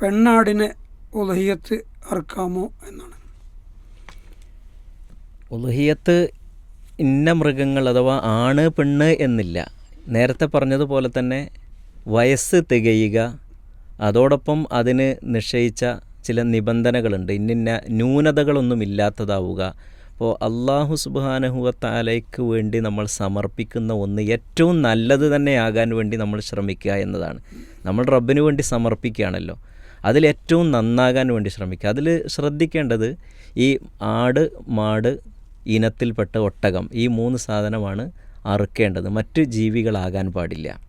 പെണ്ണാടിനെ ഉലഹിയത്ത് അറക്കാമോ എന്നാണ്. ഉലഹിയത്ത് ഇന്ന മൃഗങ്ങൾ അഥവാ ആണ് പെണ്ണ് എന്നില്ല. നേരത്തെ പറഞ്ഞതുപോലെ തന്നെ വയസ്സ് തികയുക അതോടൊപ്പം അതിന് നിശ്ചയിച്ച ചില നിബന്ധനകളുണ്ട്. ഇന്നിന്ന ന്യൂനതകളൊന്നും ഇല്ലാത്തതാവുക. അപ്പോൾ അള്ളാഹു സുബാനഹുവത്താലയ്ക്ക് വേണ്ടി നമ്മൾ സമർപ്പിക്കുന്ന ഒന്ന് ഏറ്റവും നല്ലത് തന്നെ ആകാൻ വേണ്ടി നമ്മൾ ശ്രമിക്കുക എന്നതാണ്. നമ്മൾ റബ്ബിന് വേണ്ടി സമർപ്പിക്കുകയാണല്ലോ. അതിൽ ഏറ്റവും നന്നാകാൻ വേണ്ടി ശ്രമിക്കുക. അതിൽ ശ്രദ്ധിക്കേണ്ടത് ഈ ആട് മാട് ഇനത്തിൽപ്പെട്ട ഒട്ടകം ഈ മൂന്ന് സാധനമാണ് അറുക്കേണ്ടത്. മറ്റ് ജീവികളാകാൻ പാടില്ല.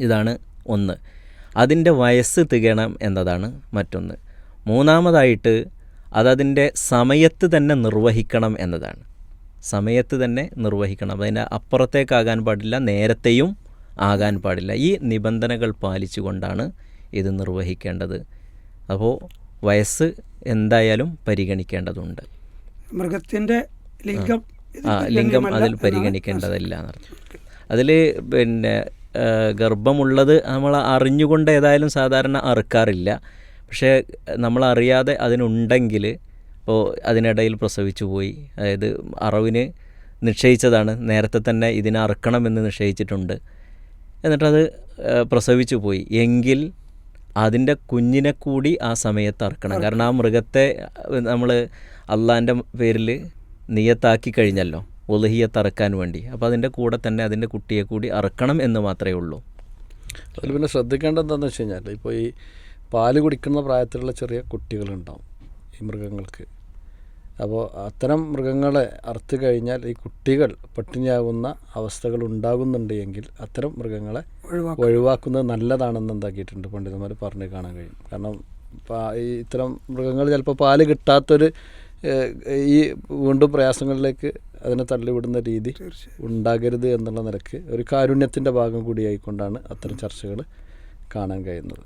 ഇതാണ് ഒന്ന്. അതിന്റെ വയസ്സ് തികണം എന്നതാണ് മറ്റൊന്ന്. മൂന്നാമതായിട്ട് അതതിന്റെ സമയത്ത് തന്നെ നിർവഹിക്കണം എന്നതാണ്. സമയത്ത് തന്നെ നിർവഹിക്കണം. അതിന്റെ അപ്പുറത്തേക്കാകാൻ പാടില്ല നേരത്തെയും ആകാൻ പാടില്ല. ഈ നിബന്ധനകൾ പാലിച്ചുകൊണ്ടാണ് ഇത് നിർവഹിക്കേണ്ടത്. അപ്പോൾ വയസ്സ് എന്തായാലും പരിഗണിക്കേണ്ടതുണ്ട്. മൃഗത്തിന്റെ ലിംഗം ആ ലിംഗം അതിൽ പരിഗണിക്കേണ്ടതല്ല അതിൽ പിന്നെ ഗർഭമുള്ളത് നമ്മൾ അറിഞ്ഞുകൊണ്ട് ഏതായാലും സാധാരണ അറുക്കാറില്ല. പക്ഷേ നമ്മൾ അറിയാതെ അതിനുണ്ടെങ്കിൽ ഇപ്പോൾ അതിനിടയിൽ പ്രസവിച്ചു പോയി. അതായത് അറവിന് നിശ്ചയിച്ചതാണ്. നേരത്തെ തന്നെ ഇതിനെ അറുക്കണമെന്ന് നിശ്ചയിച്ചിട്ടുണ്ട്. എന്നിട്ടത് പ്രസവിച്ചു പോയി. എങ്കിൽ അതിന്റെ കുഞ്ഞിനെ കൂടി ആ സമയത്ത് അറക്കണം. കാരണം ആ മൃഗത്തെ നമ്മൾ അള്ളാന്റെ പേരിൽ നിയത്താക്കി കഴിഞ്ഞല്ലോ. ഒലഹിയത്ത് അറക്കാൻ വേണ്ടി. അപ്പോൾ അതിന്റെ കൂടെ തന്നെ അതിന്റെ കുട്ടിയെ കൂടി അറക്കണം എന്ന് മാത്രമേ ഉള്ളൂ. അതിൽ പിന്നെ ശ്രദ്ധിക്കേണ്ടത് എന്താണെന്ന് വെച്ച് കഴിഞ്ഞാൽ ഇപ്പോൾ ഈ പാൽ കുടിക്കുന്ന പ്രായത്തിലുള്ള ചെറിയ കുട്ടികളുണ്ടാവും ഈ മൃഗങ്ങൾക്ക്. അപ്പോൾ അത്തരം മൃഗങ്ങളെ അറുത്ത് കഴിഞ്ഞാൽ ഈ കുട്ടികൾ പട്ടിണിയാകുന്ന അവസ്ഥകൾ ഉണ്ടാകുന്നുണ്ട് എങ്കിൽ അത്തരം മൃഗങ്ങളെ ഒഴിവാക്കുന്നത് നല്ലതാണെന്ന് എന്താക്കിയിട്ടുണ്ട് പണ്ഡിതന്മാർ പറഞ്ഞ് കാണാൻ കഴിയും. കാരണം ഈ ഇത്തരം മൃഗങ്ങൾ ചിലപ്പോൾ പാൽ കിട്ടാത്തൊരു ഈ വീണ്ടും പ്രയാസങ്ങളിലേക്ക് അതിനെ തള്ളിവിടുന്ന രീതി ഉണ്ടാകരുത് എന്നുള്ള നിരക്ക് ഒരു കാരുണ്യത്തിന്റെ ഭാഗം കൂടിയായിക്കൊണ്ടാണ് അത്തരം ചർച്ചകൾ കാണാൻ കഴിയുന്നത്.